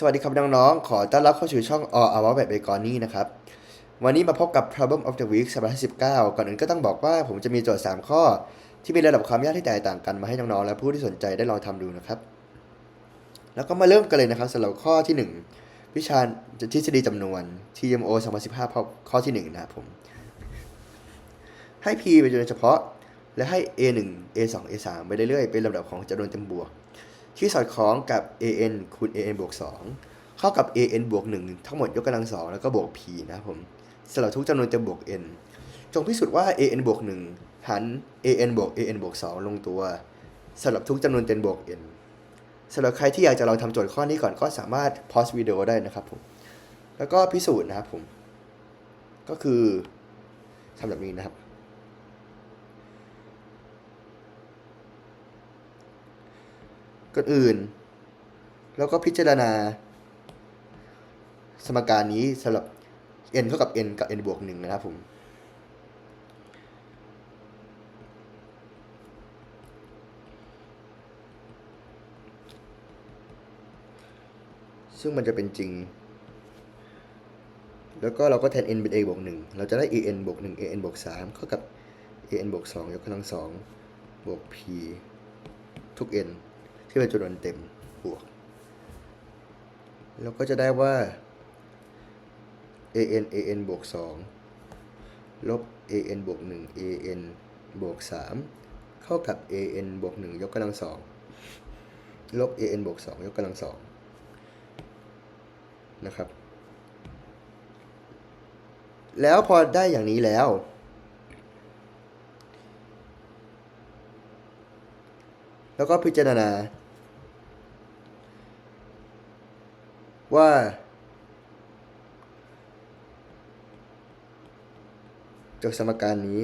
สวัสดีครับน้องๆ ขอต้อนรับเข้าสู่ช่อง All About แบบเบกอนนี่นะครับ วันนี้มาพบกับ Problem of the Week สัปดาห์ที่19 ก่อนอื่นก็ต้องบอกว่าผมจะมีโจทย์ 3 ข้อ ที่มีระดับความยากที่แตกต่างกันมาให้น้องๆ และผู้ที่สนใจได้ลองทำดูนะครับ แล้วก็มาเริ่มกันเลยนะครับสำหรับข้อที่ 1 วิชาทฤษฎีจำนวน TMO 2015ข้อข้อที่ 1 นะครับผม ให้ P เป็นจำนวนเฉพาะ และให้ A1 A2 A3 ไปเรื่อยๆ เป็นลำดับของจำนวนเต็มบวก ที่สอดคล้องกับ an คูณ an บวก2เข้ากับ an บวก1ทั้งหมดยกกำลัง2แล้วก็บวก p นะครับผมสำหรับทุกจำนวนเต็มบวก n จงพิสูจน์ว่า an บวก1หาร an บวก an บวก2ลงตัวสำหรับทุกจำนวนเต็มบวก n สำหรับใครที่อยากจะลองทำโจทย์ข้อนี้ก่อนก็สามารถพอสวิดีโอได้นะครับผมแล้วก็พิสูจน์นะครับผมก็คือทำแบบนี้นะครับ ก่อนอื่น แล้วก็พิจารณา สมการนี้สำหรับ n เท่ากับ n กับ n บวกหนึ่งนะครับผมซึ่งมันจะเป็นจริง แล้วก็เราก็แทน n เป็น a บวกหนึ่งเราจะได้ an บวกหนึ่ง an บวกสามเท่ากับ an บวกสองยกกำลังสองบวก p ทุก n ที่เป็นจำนวนเต็มบวก เราก็จะได้ว่า an an บวก 2 ลบ an บวก 1 an บวก 3 เข้ากับ an บวก 1 ยกกำลัง2ลบ an บวก 2 ยกกำลัง2นะครับ แล้วพอได้อย่างนี้แล้ว แล้วก็พิจารณา ว่า จากสมการนี้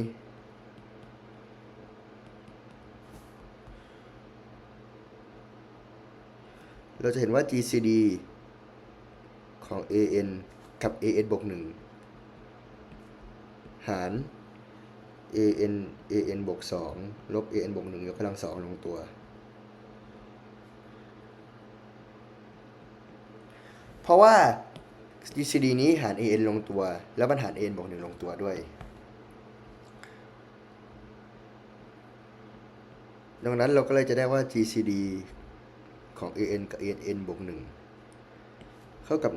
เราจะเห็นว่า GCD ของ AN กับ AN บวก1หาร AN AN บวก2ลบ AN บวก1ยกกำลัง2ลงตัว เพราะว่า GCD นี้หาร AN ลงตัว แล้วมันหาร AN บวก1ลงตัวด้วย ดังนั้นเราก็เลยจะได้ว่า GCD ของ AN กับ AN บวก1เท่ากับ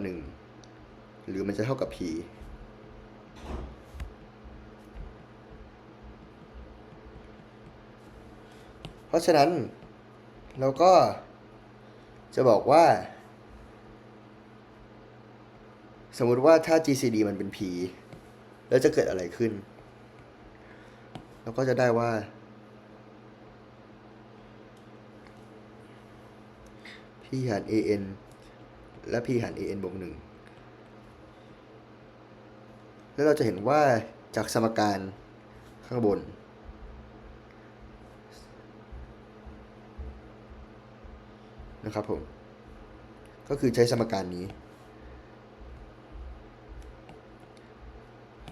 1 หรือมันจะเท่ากับ P เพราะฉะนั้นเราก็จะบอกว่า สมมุติว่าถ้า GCD มันเป็น P แล้วจะเกิดอะไรขึ้น เราก็จะได้ว่า P หาร AN และ P หาร AN บวกหนึ่งแล้วเราจะเห็นว่าจากสมการข้างบน นะครับผม ก็คือใช้สมการนี้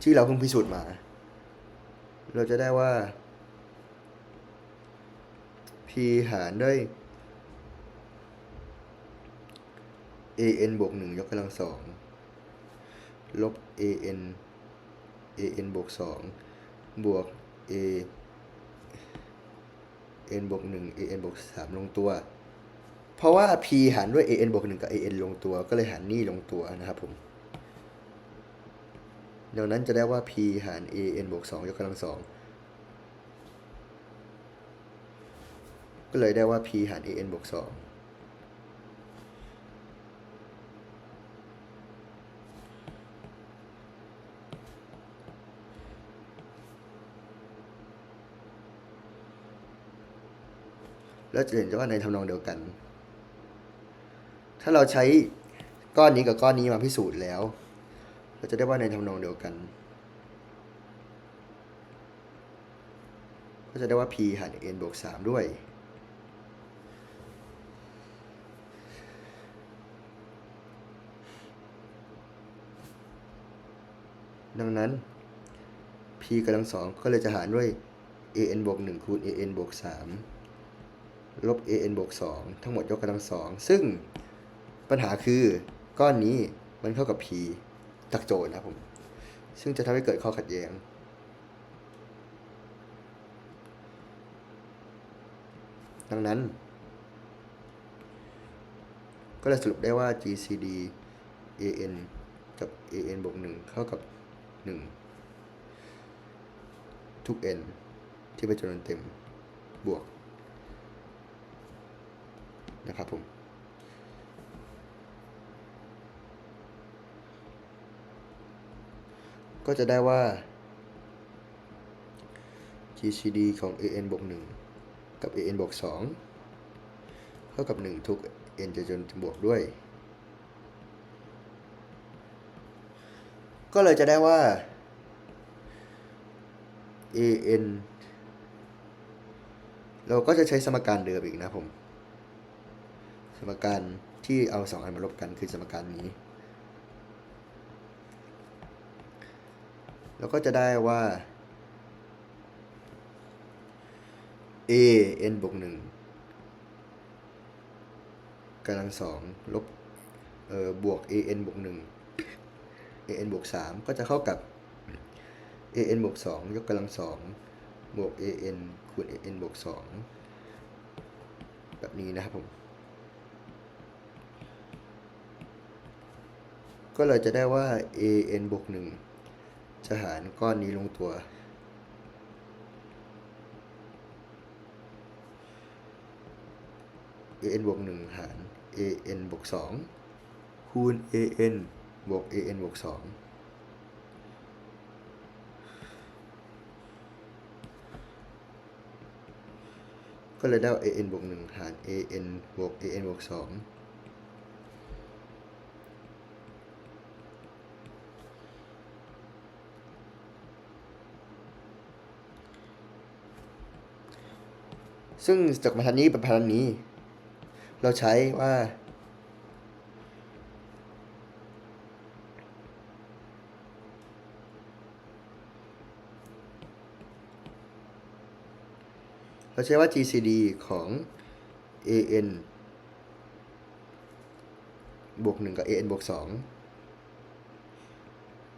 ที่เราเพิ่งพิสูจน์มา เราจะได้ว่า p หารด้วย an บวกหนึ่งยกกำลังสองลบ an an บวกสองบวก a n บวกหนึ่ง an บวกสามลงตัว เพราะว่า p หารด้วย an บวกหนึ่งกับ an ลงตัว ก็เลยหารนี่ลงตัวนะครับผม ดังนั้นจะได้ว่า p หาร an บวก2ยกกำลัง2ก็เลยได้ว่า p หาร an บวก2แล้วจะเห็นว่าในทำนองเดียวกัน ถ้าเราใช้ก้อนนี้กับก้อนนี้มาพิสูจน์แล้ว เราจะได้ว่าในทำนองเดียวกัน ก็จะได้ว่า p หาร n บวก 3 ด้วย ดังนั้น p กำลังสองก็เลยจะหารด้วย an บวก1คูณ an บวก3ลบ an บวก2ทั้งหมดยกกำลังสองซึ่งปัญหาคือก้อนนี้มันเข้ากับ p จากโจทย์นะครับผม ซึ่งจะทำให้เกิดข้อขัดแย้งดังนั้น ก็เลยสรุปได้ว่า GCD AN กับ AN บวก1เข้ากับ 1 ทุก n ที่เป็นจำนวนเต็มบวก นะครับผม ก็จะได้ว่า GCD ของ AN บวก1กับ AN บวก2เท่ากับ 1 ทุก n จะจนบวกด้วย ก็เลยจะได้ว่า AN เราก็จะใช้สมการเดิมอีกนะผม สมการที่เอาสองอันมาลบกันคือสมการนี้ แล้วก็จะได้ว่า a n บวกหนึ่งกำลังสองลบเอ่อบวก a n บวกหนึ่ง a n บวกสามก็จะเข้ากับ a n บวกสองยกกำลังสองบวก a n คูณ a n บวกสองแบบนี้นะครับผม ก็เลยจะได้ว่า a n บวกหนึ่ง จะหารก้อนนี้ลงตัว a n บวกหนึ่งหาร a n บวกสองคูณ a n บวก a n บวกสองก็เลยได้ a n บวกหนึ่งหาร a n บวก a n บวกสอง ซึ่งจากบรรทัดนี้เป็นบรรทัดนี้ เราใช้ว่า เราใช้ว่า GCD ของ AN บวก 1 กับ AN บวก 2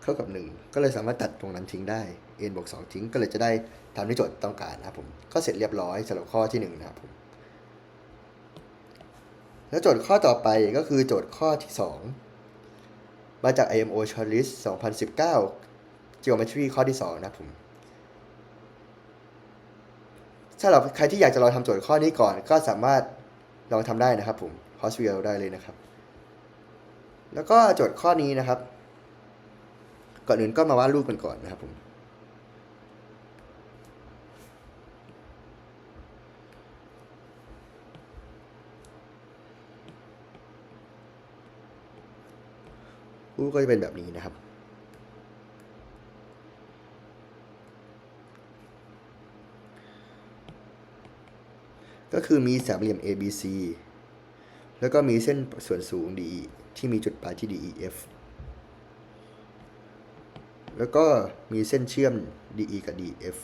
ท่ากับ 1 ก็เลยสามารถตัดตรงนั้นทิ้งได้ n บวก2ทิ้งก็เลยจะได้ตามที่โจทย์ต้องการนะครับผมก็เสร็จเรียบร้อยสำหรับข้อที่1นะครับผมแล้วโจทย์ข้อต่อไปก็คือโจทย์ข้อที่ 2 มาจาก IMO Shortlist 2019 Geometry ข้อที่ 2 นะครับผมถ้าเราใครที่อยากจะลองทำโจทย์ข้อนี้ก่อน ก็สามารถลองทำได้นะครับผมพอสเวียได้เลยนะครับ แล้วก็โจทย์ข้อนี้นะครับ ก่อนอื่นก็มาวาดรูปกันก่อนนะครับผมรูปก็จะเป็นแบบนี้นะครับก็คือมีสามเหลี่ยม ABC แล้วก็มีเส้นส่วนสูง DE ที่มีจุดปลายที่ DEF แล้วก็มีเส้นเชื่อม DE กับ DF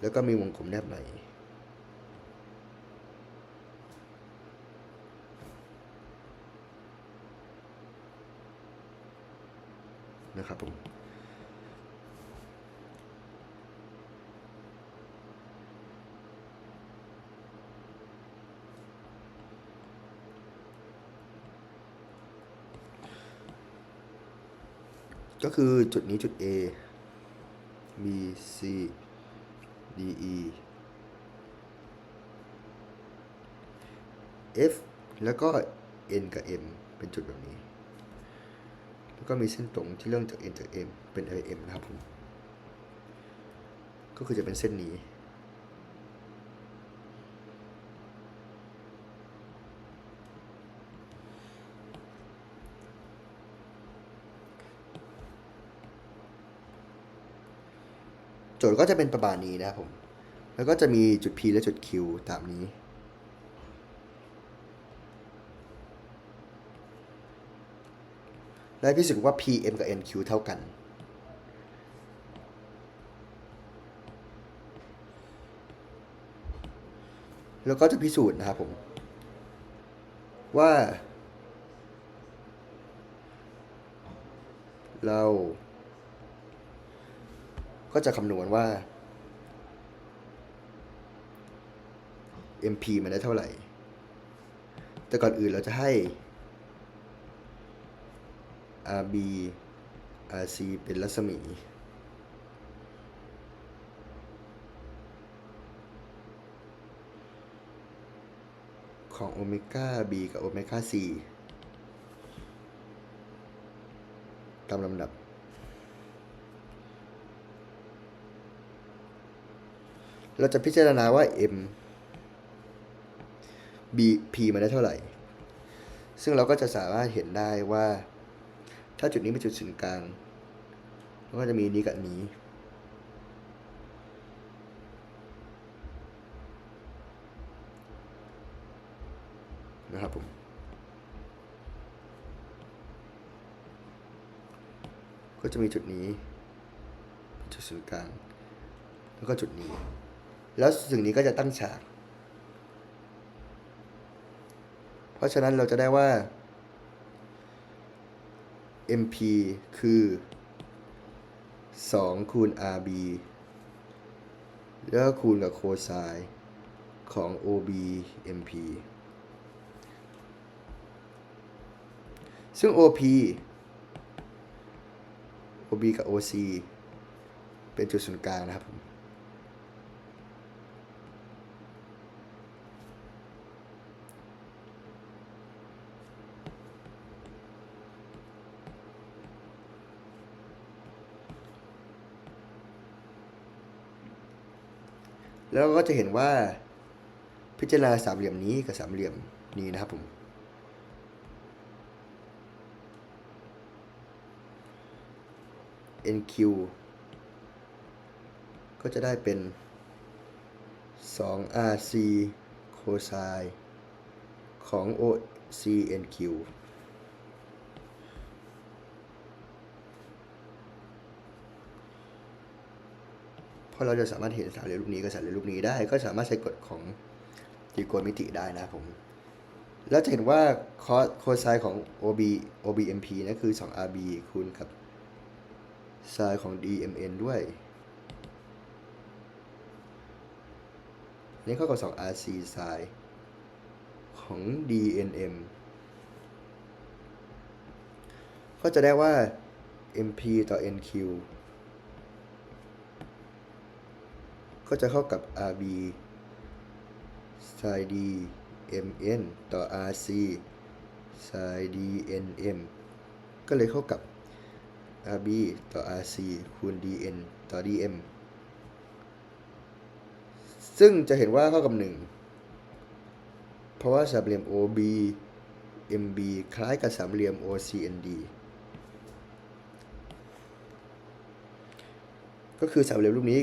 แล้วก็มีวงกลมแนบในนะครับผม ก็คือจุดนี้จุด A B C D E F แล้วก็ N กับ M เป็นจุดแบบนี้ แล้วก็มีเส้นตรงที่เริ่มจาก N จาก M เป็น M นะครับผม ก็คือจะเป็นเส้นนี้ โจทย์ก็จะเป็นประมาณนี้นะครับผม แล้วก็จะมีจุด P และจุด Q ตามนี้ และพิสูจน์ว่า PM กับ NQ เท่ากัน แล้วก็จะพิสูจน์นะครับผม ว่า เรา ก็จะคำนวณว่า MP มันได้เท่าไหร่ แต่ก่อนอื่นเราจะให้ RB RC เป็นรัศมี ของโอเมก้า B กับโอเมก้า C ตามลำดับ เราจะพิจารณาว่า M B P มาได้เท่าไหร่ ซึ่งเราก็จะสามารถเห็นได้ว่า ถ้าจุดนี้เป็นจุดศูนย์กลางมันก็จะมีนี้กับนี้นะครับผมก็จะมีจุดนี้ จุดศูนย์กลาง แล้วก็จุดนี้ แล้วสิ่งนี้ก็จะตั้งฉาก เพราะฉะนั้นเราจะได้ว่า MP คือ 2 คูณ RB แล้วก็คูณกับโคไซน์ของ OB MP ซึ่ง OP OB กับ OC เป็นจุดศูนย์กลางนะครับผม แล้วก็จะเห็นว่าพิจารณาสามเหลี่ยมนี้กับสามเหลี่ยมนี้นะครับผม NQ ก็จะได้เป็น 2RC cosine ของ OCNQ ราะเราจะสามารถเห็นสามเหลี่ยมรูปนี้กับสามเหลี่ยมรูปนี้ได้ ก็สามารถใช้กฎของตรีโกณมิติได้นะผม แล้วจะเห็นว่าโคไซน์ของ OB OBMP นั่นคือ 2RB คูณกับไซน์ของ DMN ด้วยนี่เข้ากับ 2RC ไซน์ของ DNM ก็จะได้ว่า MP ต่อ NQ ก็จะเข้ากับ RB ไซน์ DMN ต่อ RC ไซน์ DNM ก็เลยเข้ากับ RB ต่อ RC คูณ DN ต่อ DM ซึ่งจะเห็นว่าเท่ากับ 1 เพราะว่าสามเหลี่ยม OB MB คล้ายกับสามเหลี่ยม OCND ก็คือสามเหลี่ยมรูปนี้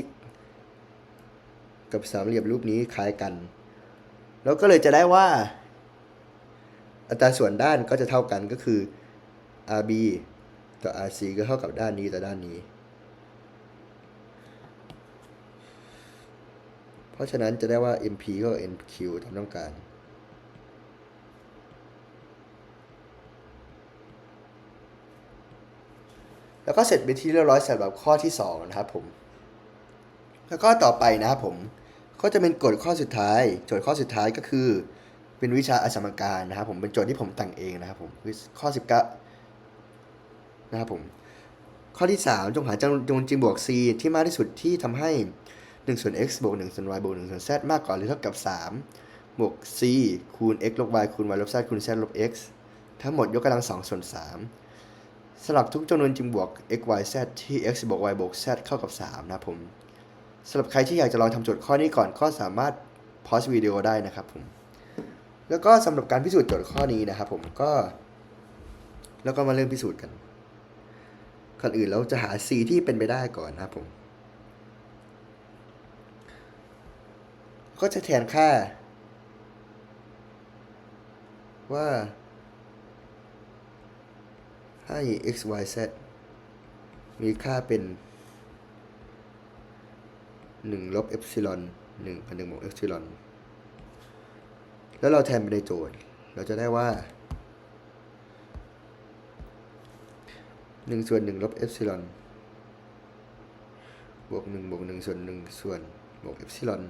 กับสามเหลี่ยมรูปนี้คล้ายกันแล้วก็เลยจะได้ว่า อัตราส่วนด้านก็จะเท่ากันก็คือ RB ต่อ RC ก็เท่ากับด้านนี้ต่อด้านนี้ เพราะฉะนั้นจะได้ว่า MP ก็ NQ ตามต้องการแล้วก็เสร็จไปนที่เรียบร้อยสำหรับข้อที่ 2 นะครับผม แล้วก็ต่อไปนะครับผมก็จะเป็นกฎข้อสุดท้าย โจทย์ข้อสุดท้ายก็คือ เป็นวิชาอสมการนะครับผมเป็นโจทย์ที่ผมแต่งเองนะครับผมข้อ19นะครับผมข้อที่ 3 จงหาจำนวนจริงบวก c ที่มากที่สุดที่ทำให้1ส่วน x บวก1ส่วน y บวก1ส่วน z มากกว่าหรือเท่ากับ 3 บวก c คูณ x ลบ y คูณ y ลบ z คูณ z ลบ x ทั้งหมดยกกำลัง 2 ส่วน 3สลับทุกจำนวนจริงบวก x y z ที่ x บวก y บวก z เข้ากับ 3 นะครับผม สำหรับใครที่อยากจะลองทำโจทย์ข้อนี้ก่อนก็สามารถพอสวิดีโอได้นะครับผมแล้วก็สำหรับการพิสูจน์โจทย์ข้อนี้นะครับผมก็ แล้วก็มาเริ่มพิสูจน์กันก่อนอื่นเราจะหา c ที่เป็นไปได้ก่อนนะครับผม ก็จะแทนค่า ว่าให้ x y z มีค่าเป็น 1ลบเอฟซิลอน1กับ1บวกเอฟซิลอนแล้วเราแทนไปในโจทย์ เราจะได้ว่าหนึ่งส่วนหนึ่งลบเอฟซิลอนบวกหนึ่งบวกหนึ่งส่วนหนึ่งส่วนบวกเอฟซิลอน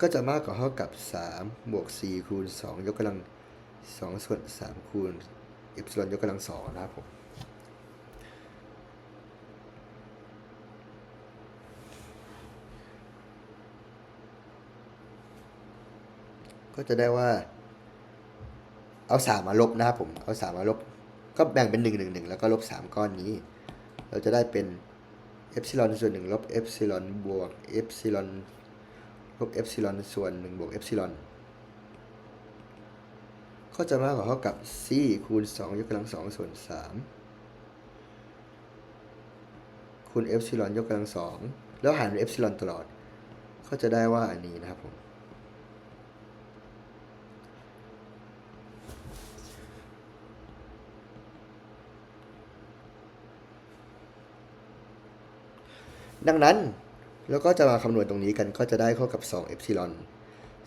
ก็จะมากกว่าเท่ากับสามบวกสี่คูณสองยกกำลังสองส่วนสามคูณเอฟซิลอนยกกำลังสองนะครับผม ก็จะได้ว่า เอาสามมาลบนะครับผม เอาสามมาลบ ก็แบ่งเป็นหนึ่งหนึ่งหนึ่งแล้วก็ลบสามก้อนนี้ เราจะได้เป็นเอฟซิลอนส่วนหนึ่งลบเอฟซิลอนบวกเอฟซิลอนลบเอฟซิลอนส่วนหนึ่งบวกเอฟซิลอนก็จะมากกว่าเท่ากับ c คูณ 2 ยกกำลัง 2 ส่วน 3 คูณเอฟซิลอนยกกำลัง 2 แล้วหารด้วยเอฟซิลอนตลอด ก็จะได้ว่าอันนี้นะครับผม ดังนั้นเราก็จะมาคำนวณตรงนี้กันก็จะได้เท่ากับ2เอฟซิลอน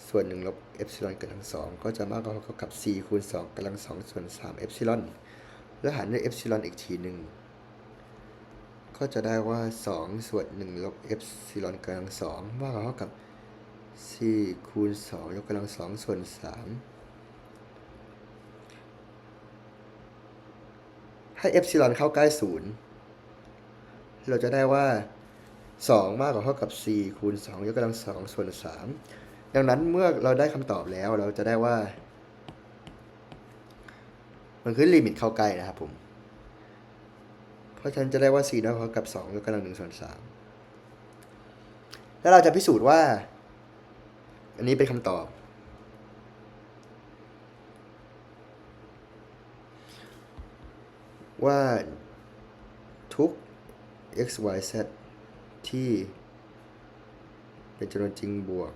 ส่วน1ลบเอฟซิลอนกำลัง2ก็จะมากกว่าเท่ากับ 4 คูณ2กำลัง2ส่วน3เอฟซิลอนแล้วหารด้วยเอฟซิลอนอีกทีหนึ่งก็จะได้ว่า 2 ส่วน1ลบเอฟซิลอนกำลัง2มากกว่าเท่ากับ 4 คูณ2ยกกำลัง2ส่วน3ให้เอฟซิลอนเข้าใกล้ศูนย์เราจะได้ว่า 2 มากกว่าเท่ากับ 4 คูณ 2 ยกกำลัง 2 ส่วน 3 ดังนั้นเมื่อเราได้คำตอบแล้วเราจะได้ว่า มันคือลิมิตเข้าใกล้นะครับผม เพราะฉะนั้นจะได้ว่า 4 น้อยกว่าเท่ากับ 2 ยกกำลัง 1 ส่วน 3 แล้วเราจะพิสูจน์ว่า อันนี้เป็นคำตอบ ว่าทุก x y z ที่เป็นจำนวนจริงบวก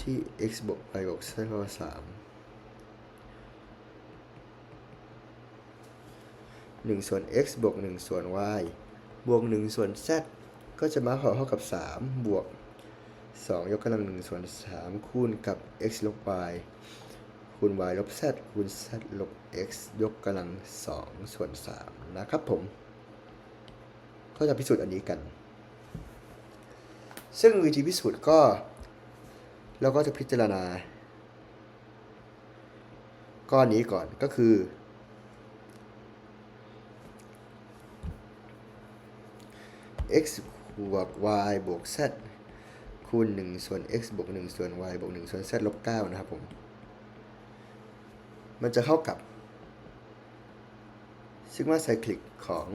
ที่ x บวก y บวก z เท่ากับสามหนึ่งส่วน x บวกหนึ่งส่วน y บวกหนึ่งส่วน z ก็จะมาเท่ากับสามบวกสองยกกำลังหนึ่งส่วนสามคูณกับ x ลบ y คูณ y ลบ z คูณ z ลบ x ยกกำลังสองส่วนสามนะครับผม ก็จะพิสูจน์อันนี้กัน ซึ่งวิธีพิสูจน์ก็ เราก็จะพิจารณา ก้อนนี้ก่อนก็คือ x บวก y บวก z คูณ 1 ส่วน x บวก 1 ส่วน y บวก 1 ส่วน z ลบ 9 นะครับผม มันจะเข้ากับซิกมาไซคลิกของ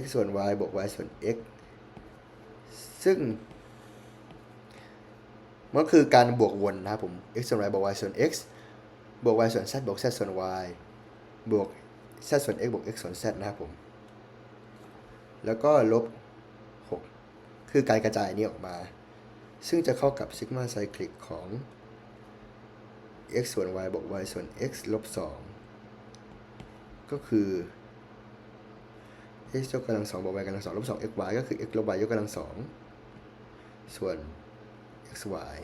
x ส่วน y บวก y ส่วน x ซึ่งมันคือการบวกวนนะครับผม x ส่วน y บวก y ส่วน x บวก y ส่วน z บวก z ส่วน y บวก z ส่วน x บวก x ส่วน z นะครับผม แล้วก็ลบ 6 คือการกระจายนี้ออกมา ซึ่งจะเข้ากับซิกมาไซคลิกของ x ส่วน y บวก y ส่วน x ลบ 2 ก็คือ x ยกกำลังสองบวก y กำลังสองลบสอง x y ก็คือ x ลบ y ยกกำลังสองส่วน x y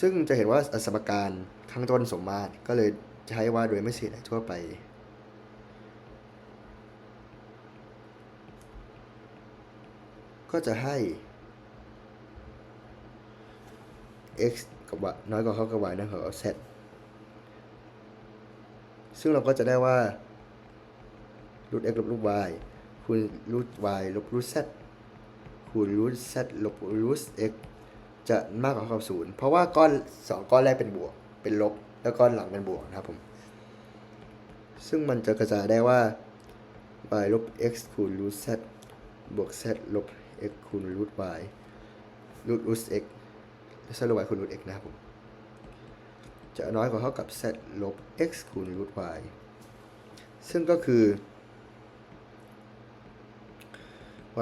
ซึ่งจะเห็นว่าสมการข้างต้นสมมาตรก็เลยใช้ว่าโดยไม่เสียทั่วไป ก็จะให้ x กับ y น้อยกว่าเท่ากับ y น้อยกว่า z ซึ่งเราก็จะได้ว่ารูท x ลบรูท y คูณรูท y ลบรูท z คูณรูท z ลบรูท x จะมากกว่าเท่ากับศูนย์เพราะว่าก้อนสองก้อนแรกเป็นบวก เป็นลบ แล้วก้อนหลังเป็นบวกนะครับผม ซึ่งมันจะกระจายได้ว่า y ลบ x คูณรูท z บวก z ลบ x คูณรูท y รูทรูท x แล้ว z ลบ y คูณรูท x นะครับผม จะน้อยกว่าเท่ากับ z ลบ x คูณรูท y ซึ่งก็คือ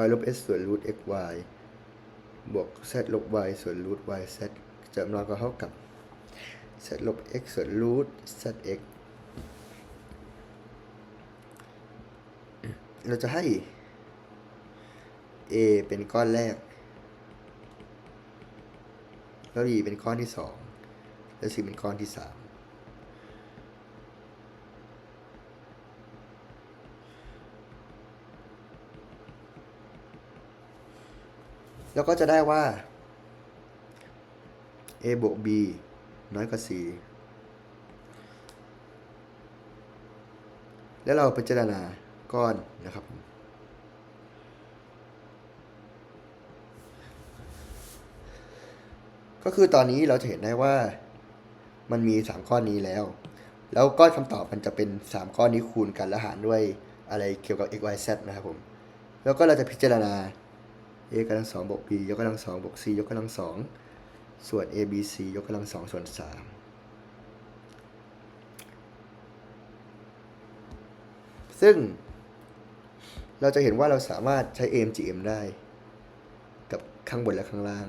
y ลบ s ส่วนรูท x y บวก z ลบ y ส่วนรูท y z จะน้อยกว่าเท่ากับ z ลบ x ส่วนรูท z x เราจะให้ a เป็นก้อนแรก แล้ว e เป็นก้อนที่สอง แล้ว c เป็นก้อนที่สามแล้วก็จะได้ว่า a บวก b น้อยกว่า c แล้วเราพิจารณาก้อนนะครับ ก็คือตอนนี้เราจะเห็นได้ว่า มันมี3ก้อนี้แล้ว แล้วก้อนคำตอบมันจะเป็น3ก้อนนี้คูณกันแล้วหารด้วยอะไรเกี่ยวกับ x y z นะครับผม แล้วก็เราจะพิจารณา a กำลังสองบวก b ยกกำลังสองบวก c ยกกำลังสองส่วน a b c ยกกำลังสองส่วนสามซึ่งเราจะเห็นว่าเราสามารถใช้ AMGM ได้ กับข้างบนและข้างล่าง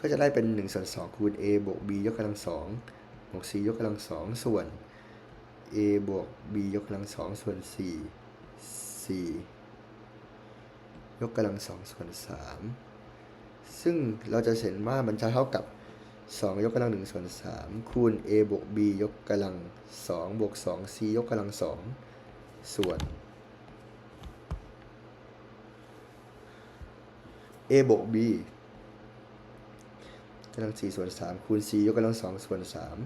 ก็จะได้เป็น1ส่วน2คูณ a บวก b ยกกำลังสองบวก c ยกกำลังสองส่วน a บวก b ยกกำลังสองส่วน4 4 ยกกำลังสองส่วนสามซึ่งเราจะเห็นว่ามันจะเท่ากับ 2 ยกกำลังหนึ่งส่วนสามคูณ a บวก b ยกกำลังสองบวกสอง c ยกกำลังสองส่วน a บวก b ำลังสี่ส่วนสามคูณ c ยกกำลังสองส่วนสาม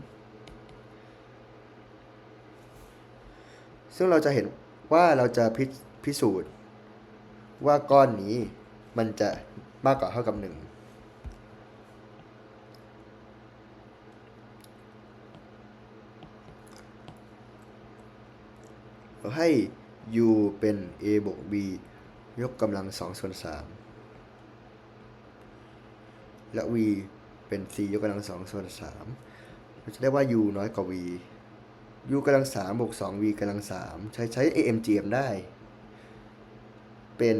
ซึ่งเราจะเห็นว่าเราจะพิพสูจน์ ว่าก้อนนี้มันจะมากกว่าเท่ากับหนึ่งให้ u เป็น a บวก b ยกกำลังสองส่วนสามและ v เป็น c ยกกำลังสองส่วนสามเราจะได้ว่า u น้อยกว่า v u กำลังสามบวกสอง v กำลังสามใช้ใช้ amgm ได้ เป็น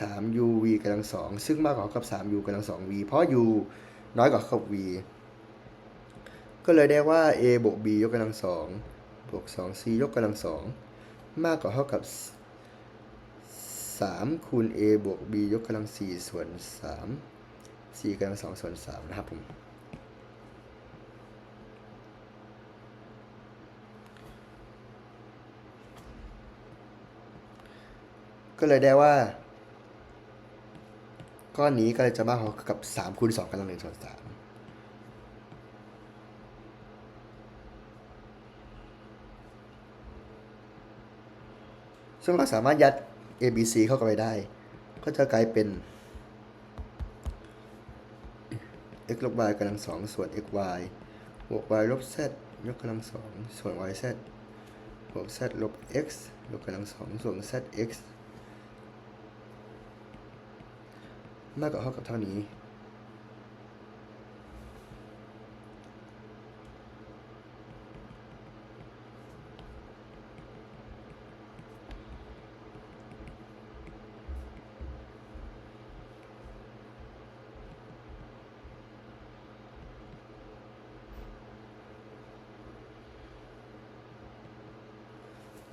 3 uv กำลังสองซึ่งมากกว่ากับ 3u กำลังสอง v เพราะ u น้อยกว่ากับ v ก็เลยได้ว่า a บวก b ยกกำลังสองบวก 2c ยกกำลังสองมากกว่าเท่ากับ 3 คูณ a บวก b ยกกำลัง4ส่วน 3 4กำลังส่วน3นะครับผมก็เลยได้ว่า ก้อนนี้ก็เลยจะมากกว่ากับ3คูณ2กำลัง1ส่วน3ซึ่งเราสามารถยัด a b c เข้ากันไปได้ ก็จะกลายเป็น x ลบ y กำลังสองส่วน x y บวก y ลบ z ยกกำลังสองส่วน y z บวก z ลบ x ยกกำลังสองส่วน z x มากกว่าเท่ากับเท่านี้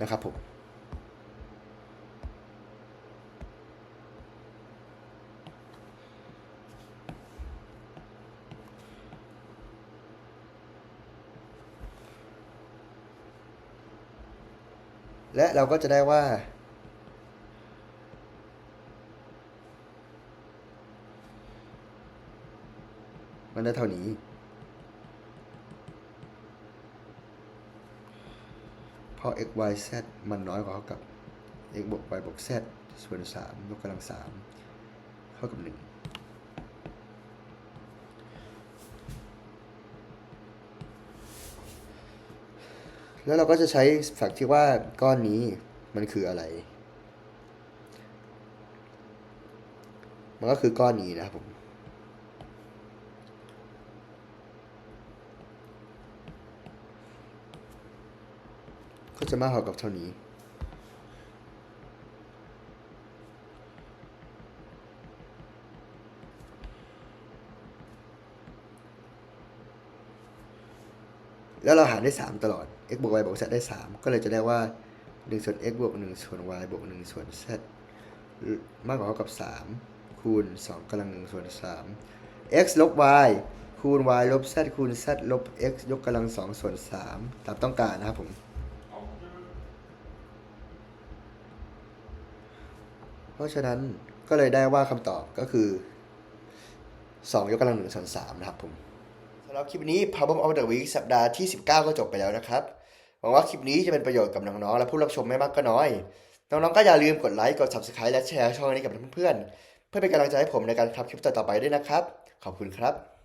นะครับผมและเราก็จะได้ว่า มันได้เท่านี้ เพราะ x y z มันน้อยกว่าเท่ากับ x บวก y บวก z ส่วน 3 ยกกำลัง 3 เท่ากับ 1 แล้วเราก็จะใช้ฝักที่ว่าก้อนนี้มันคืออะไร มันก็คือก้อนนี้นะครับผม ก็ จะมากเท่ากับเท่านี้ แล้วเราหารได้ 3 ตลอด x บวก y บวก z ได้ 3 ก็เลยจะได้ว่า 1 ส่วน x บวก 1 ส่วน y บวก 1 ส่วน z มากกว่าเท่ากับ 3 คูณ 2กำลัง1ส่วน 3 x ลบ y คูณ y ลบ z คูณ z ลบ x ยกกำลัง 2 ส่วน 3 ตามต้องการนะครับผม เพราะฉะนั้นก็เลยได้ว่าคำตอบก็คือ 2 ยกกำลัง1ส่วน3นะครับผมสำหรับคลิปนี้ Problem of the Week สัปดาห์ที่ 19 ก็จบไปแล้วนะครับ หวังว่าคลิปนี้จะเป็นประโยชน์กับน้องๆ และผู้รับชมไม่มากก็น้อย น้องๆ ก็อย่าลืมกดไลค์ กด Subscribe และแชร์ช่องนี้กับเพื่อนๆ เพื่อเป็นกำลังใจให้ผมในการทำคลิปต่อๆไปด้วยนะครับ ขอบคุณครับ